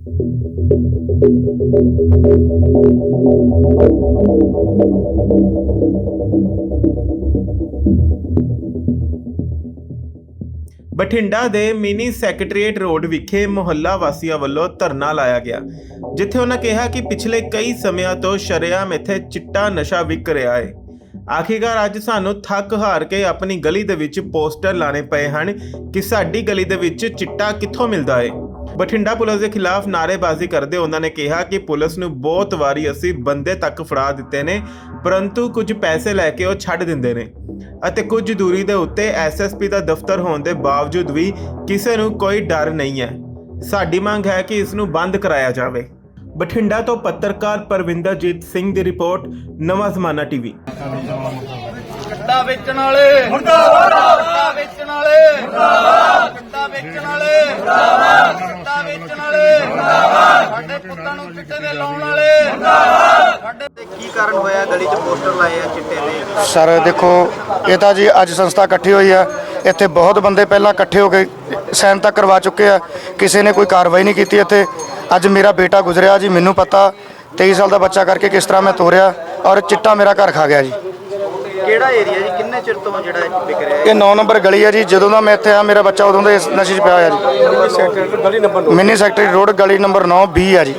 ਬਠਿੰਡਾ ਦੇ mini secretariat road ਵਿਖੇ ਮੁਹੱਲਾ ਵਾਸੀਆਂ ਵੱਲੋਂ ਧਰਨਾ ਲਾਇਆ ਗਿਆ, ਜਿੱਥੇ ਉਹਨਾਂ ਕਿਹਾ ਕਿ ਪਿਛਲੇ ਕਈ ਸਮਿਆਂ ਤੋਂ ਸ਼ਰੇਆਮ ਇੱਥੇ ਚਿੱਟਾ ਨਸ਼ਾ ਵਿਕ ਰਿਹਾ ਹੈ ਆਖਿਰਕਾਰ ਅੱਜ ਸਾਨੂੰ ਥੱਕ ਹਾਰ ਕੇ ਆਪਣੀ ਗਲੀ ਦੇ ਵਿੱਚ ਪੋਸਟਰ ਲਾਣੇ ਪਏ ਹਨ ਕਿ ਸਾਡੀ ਗਲੀ ਦੇ ਵਿੱਚ ਚਿੱਟਾ ਕਿੱਥੋਂ ਮਿਲਦਾ ਹੈ ਬਠਿੰਡਾ ਪੁਲਿਸ ਦੇ ਖਿਲਾਫ ਨਾਅਰੇਬਾਜ਼ੀ ਕਰਦੇ ਉਹਨਾਂ ਨੇ ਕਿਹਾ ਕਿ ਪੁਲਿਸ ਨੂੰ ਬਹੁਤ ਵਾਰੀ ਅਸੀਂ ਬੰਦੇ ਤੱਕ ਫੜਾ ਦਿੱਤੇ ਨੇ ਪਰੰਤੂ ਕੁਝ ਪੈਸੇ ਲੈ ਕੇ ਉਹ ਛੱਡ ਦਿੰਦੇ ਨੇ। ਅਤੇ ਕੁਝ ਦੂਰੀ ਦੇ ਉੱਤੇ ਐਸਐਸਪੀ ਦਾ ਦਫ਼ਤਰ ਹੋਣ ਦੇ ਬਾਵਜੂਦ ਵੀ ਕਿਸੇ ਨੂੰ ਕੋਈ ਡਰ ਨਹੀਂ ਹੈ। ਸਾਡੀ ਮੰਗ ਹੈ ਕਿ ਇਸ ਨੂੰ ਬੰਦ ਕਰਾਇਆ ਜਾਵੇ। ਬਠਿੰਡਾ ਤੋਂ ਪੱਤਰਕਾਰ ਪਰਵਿੰਦਰਜੀਤ ਸਿੰਘ ਦੀ ਰਿਪੋਰਟ ਨਵਾਂ ਜ਼ਮਾਨਾ ਟੀਵੀ। ਚਿੱਟਾ ਵੇਚਣ ਵਾਲੇ। ਮੁਰਦਾਬਾਦ ਚਿੱਟਾ ਵੇਚਣ ਵਾਲੇ ਮੁਰਦਾਬਾਦ ਚਿੱਟਾ ਵੇਚਣ ਵਾਲੇ ਮੁਰਦਾਬਾਦ ਚਿੱਟਾ ਵੇਚਣ ਵਾਲੇ ਮੁਰਦਾਬਾਦ ਸਾਡੇ ਪੁੱਤਾਂ ਨੂੰ ਚਿੱਟੇ ਦੇ ਲਾਉਣ ਵਾਲੇ। ਮੁਰਦਾਬਾਦ ਸਾਡੇ ਤੇ ਕੀ ਕਾਰਨ ਹੋਇਆ ਗਲੀ 'ਚ ਪੋਸਟਰ ਲਾਏ ਆ ਚਿੱਟੇ ਦੇ। ਸਰ ਦੇਖੋ ਇਹ ਤਾਂ ਜੀ ਅੱਜ ਸੰਸਥਾ ਇਕੱਠੀ ਹੋਈ ਆ ਇੱਥੇ ਬਹੁਤ ਬੰਦੇ ਪਹਿਲਾਂ ਇਕੱਠੇ ਹੋ ਕੇ ਸਾਈਨ ਤੱਕ ਕਰਵਾ ਚੁੱਕੇ ਆ। ਕਿਸੇ ਨੇ ਕੋਈ ਕਾਰਵਾਈ ਨਹੀਂ ਕੀਤੀ ਇੱਥੇ। ਅੱਜ ਮੇਰਾ ਬੇਟਾ ਗੁਜ਼ਰਿਆ ਜੀ ਮੈਨੂੰ ਪਤਾ। 23 ਸਾਲ ਦਾ ਬੱਚਾ ਕਰਕੇ ਕਿਸ ਤਰ੍ਹਾਂ ਮੈਂ ਤੋਰਿਆ ਔਰ ਚਿੱਟਾ ਮੇਰਾ ਘਰ ਖਾ ਗਿਆ ਜੀ। ਕਿਹੜਾ ਏਰੀਆ ਜੀ? ਕਿੰਨੇ ਚਿਰ ਤੋਂ ਜਿਹੜਾ ਇਹ ਵਿਕ ਰਿਹਾ ਇਹ 9 ਨੰਬਰ ਗਲੀ ਹੈ ਜੀ। ਜਦੋਂ ਦਾ ਮੈਂ ਇੱਥੇ ਆ ਮੇਰਾ ਬੱਚਾ ਉਦੋਂ ਦਾ ਇਸ ਨਸ਼ੇ 'ਚ ਪਿਆ ਹੋਇਆ ਜੀ। ਮਿੰਨੀ ਸੈਕਟਰੀ ਰੋਡ ਗਲੀ ਨੰਬਰ 9 B ਆ ਜੀ।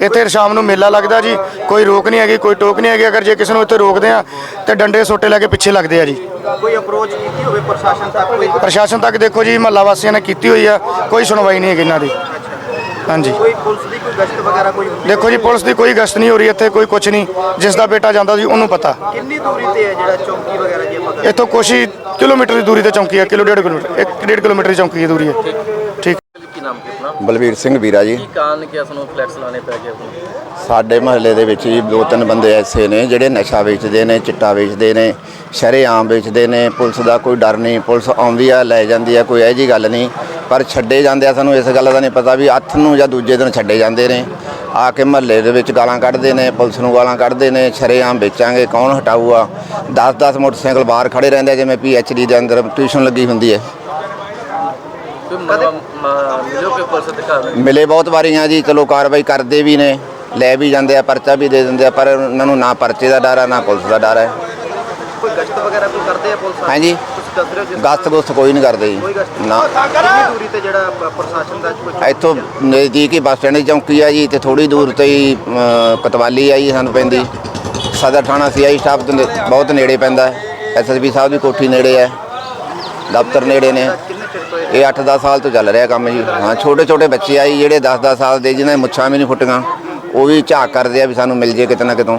ਇੱਥੇ ਸ਼ਾਮ ਨੂੰ ਮੇਲਾ ਲੱਗਦਾ ਜੀ। ਕੋਈ ਰੋਕ ਨਹੀਂ ਹੈਗੀ ਕੋਈ ਟੋਕ ਨਹੀਂ ਹੈਗੀ। ਅਗਰ ਜੇ ਕਿਸੇ ਨੂੰ ਇੱਥੇ ਰੋਕਦੇ ਆ ਤੇ ਡੰਡੇ ਸੋਟੇ ਲੈ ਕੇ ਪਿੱਛੇ ਲੱਗਦੇ ਆ ਜੀ। ਕੋਈ ਅਪਰੋਚ ਕੀਤੀ ਹੋਵੇ ਪ੍ਰਸ਼ਾਸਨ ਤੱਕ ਕੋਈ? ਪ੍ਰਸ਼ਾਸਨ ਤੱਕ ਦੇਖੋ ਜੀ ਮਹੱਲਾ ਵਾਸੀਆਂ ਨੇ ਕੀਤੀ ਹੋਈ ਆ। ਕੋਈ ਸੁਣਵਾਈ ਨਹੀਂ ਹੈਗੀ ਇਹਨਾਂ ਦੀ। ਹਾਂਜੀ। ਕੋਈ ਪੁਲਿਸ ਦੀ ਕੋਈ ਗਸ਼ਤ ਵਗੈਰਾ ਕੋਈ ਹੁੰਦੀ ਦੇਖੋ ਜੀ ਪੁਲਿਸ ਦੀ ਕੋਈ ਗਸ਼ਤ ਨਹੀਂ ਹੋ ਰਹੀ ਇੱਥੇ ਕੋਈ ਕੁਝ ਨਹੀਂ। ਜਿਸ ਦਾ ਬੇਟਾ ਜਾਂਦਾ ਸੀ ਉਹਨੂੰ ਪਤਾ। ਕਿੰਨੀ ਦੂਰੀ ਤੇ ਹੈ ਜਿਹੜਾ ਚੌਂਕੀ ਵਗੈਰਾ ਜੇ ਆਪਾਂ ਇੱਥੋਂ ਕੁਛ ਹੀ ਕਿਲੋਮੀਟਰ ਦੀ ਦੂਰੀ ਤੇ ਚੌਂਕੀ ਹੈ ਕਿਲੋ ਡੇਢ ਕਿਲੋਮੀਟਰ ਇੱਕ ਡੇਢ ਕਿਲੋਮੀਟਰ ਦੀ ਚੌਂਕੀ ਦੀ ਦੂਰੀ ਹੈ। ਠੀਕ। ਕੀ ਨਾਮ ਕੀ ਆਪਣਾ? ਬਲਵੀਰ ਸਿੰਘ ਵੀਰਾ ਜੀ। ਕੀ ਕਾਰਨ ਕਿ ਸਾਨੂੰ ਫਲੈਕਸ ਲਾਣੇ ਪੈ ਗਏ ਆਪਣਾ ਸਾਡੇ ਮਹੱਲੇ ਦੇ ਵਿੱਚ ਜੀ ਦੋ ਤਿੰਨ ਬੰਦੇ ਐਸੇ ਨੇ ਜਿਹੜੇ ਨਸ਼ਾ ਵੇਚਦੇ ਨੇ ਚਿੱਟਾ ਵੇਚਦੇ ਨੇ ਸ਼ਰੇਆਮ ਵੇਚਦੇ ਨੇ। ਪੁਲਿਸ ਦਾ ਕੋਈ ਡਰ ਨਹੀਂ ਪੁਲਿਸ ਆਉਂਦੀ ਆ ਲੈ ਜਾਂਦੀ ਆ ਕੋਈ ਇਹੋ ਜੀ ਗੱਲ ਨਹੀਂ। ਪਰ ਛੱਡੇ ਜਾਂਦੇ ਆ ਸਾਨੂੰ ਇਸ ਗੱਲ ਦਾ ਨਹੀਂ ਪਤਾ ਵੀ ਹੱਥ ਨੂੰ ਜਾਂ ਦੂਜੇ ਦਿਨ ਛੱਡੇ ਜਾਂਦੇ ਨੇ। ਆ ਕੇ ਮਹੱਲੇ ਦੇ ਵਿੱਚ ਗਾਲਾਂ ਕੱਢਦੇ ਨੇ ਪੁਲਿਸ ਨੂੰ ਗਾਲਾਂ ਕੱਢਦੇ ਨੇ ਸ਼ਰੇਆਮ ਵੇਚਾਂਗੇ ਕੌਣ ਹਟਾਊਗਾ? 10-10 ਮੋਟਰਸਾਈਕਲ ਬਾਹਰ ਖੜੇ ਰਹਿੰਦੇ ਆ ਜਿਵੇਂ ਪੀਐਚਡੀ ਦੇ ਅੰਦਰ ਟਿਊਸ਼ਨ ਲੱਗੀ ਹੁੰਦੀ ਹੈ। ਮਿਲੋ ਬਹੁਤ ਵਾਰੀਆਂ ਜੀ ਚਲੋ ਕਾਰਵਾਈ ਕਰਦੇ ਵੀ ਨੇ ਲੈ ਵੀ ਜਾਂਦੇ ਆ ਪਰਚਾ ਵੀ ਦੇ ਦਿੰਦੇ ਆ ਪਰ ਉਹਨਾਂ ਨੂੰ ਨਾ ਪਰਚੇ ਦਾ ਡਰ ਆ ਨਾ ਪੁਲਿਸ ਦਾ ਡਰ ਹੈ। ਗਸ਼ਤ ਵਗੈਰਾ ਕੋਈ ਕਰਦੇ ਆ ਪੁਲਿਸ ਵਾਲੇ? ਹਾਂਜੀ। ਕੁਛ ਦੱਸ ਰਹੇ ਹੋ ਜਿਸ ਗਸਤ ਗੁਸਤ ਕੋਈ ਨਹੀਂ ਕਰਦੇ ਕੋਈ ਜੀ ਨਾ। ਕਿੰਨੀ ਦੂਰੀ ਤੇ ਜਿਹੜਾ ਪ- ਪ੍ਰਸ਼ਾਸਨ ਦਾ ਕੋਈ ਇੱਥੋਂ ਨਜ਼ਦੀਕ ਹੀ ਬੱਸ ਸਟੈਂਡ ਦੀ ਚੌਂਕੀ ਆ ਜੀ ਤੇ ਥੋੜੀ ਦੂਰ ਤੇ ਹੀ ਅਮ, ਕਤਵਾਲੀ ਆ ਜੀ ਸਾਨੂੰ ਪੈਂਦੀ। ਸਦਰ ਥਾਣਾ ਸੀਆਈ ਸਟਾਫ ਤੋਂ ਨੇ- ਬਹੁਤ ਨੇੜੇ ਪੈਂਦਾ ਐਸਐਸਪੀ ਸਾਹਿਬ ਦੀ ਕੋਠੀ ਨੇੜੇ ਹੈ। ਦਫ਼ਤਰ ਨੇੜੇ ਨੇ। ਕਿੰਨੇ ਚਿਰ ਤੋਂ ਇਹ? ਇਹ 8-10 ਸਾਲ ਤੋਂ ਚੱਲ ਰਿਹਾ ਕੰਮ ਜੀ। ਹਾਂ ਛੋਟੇ ਛੋਟੇ ਬੱਚੇ ਆ ਜੀ ਜਿਹੜੇ 10-10 ਸਾਲ ਦੇ ਜਿਨ੍ਹਾਂ ਦੀਆਂ ਮੁੱਛਾਂ ਵੀ ਨਹੀਂ ਫੁੱਟੀਆਂ ਉਹ ਵੀ ਝਾਕ ਕਰਦੇ ਆ ਵੀ ਸਾਨੂੰ ਮਿਲ ਜੇ ਕਿਤੇ ਨਾ ਕਿਤੋਂ।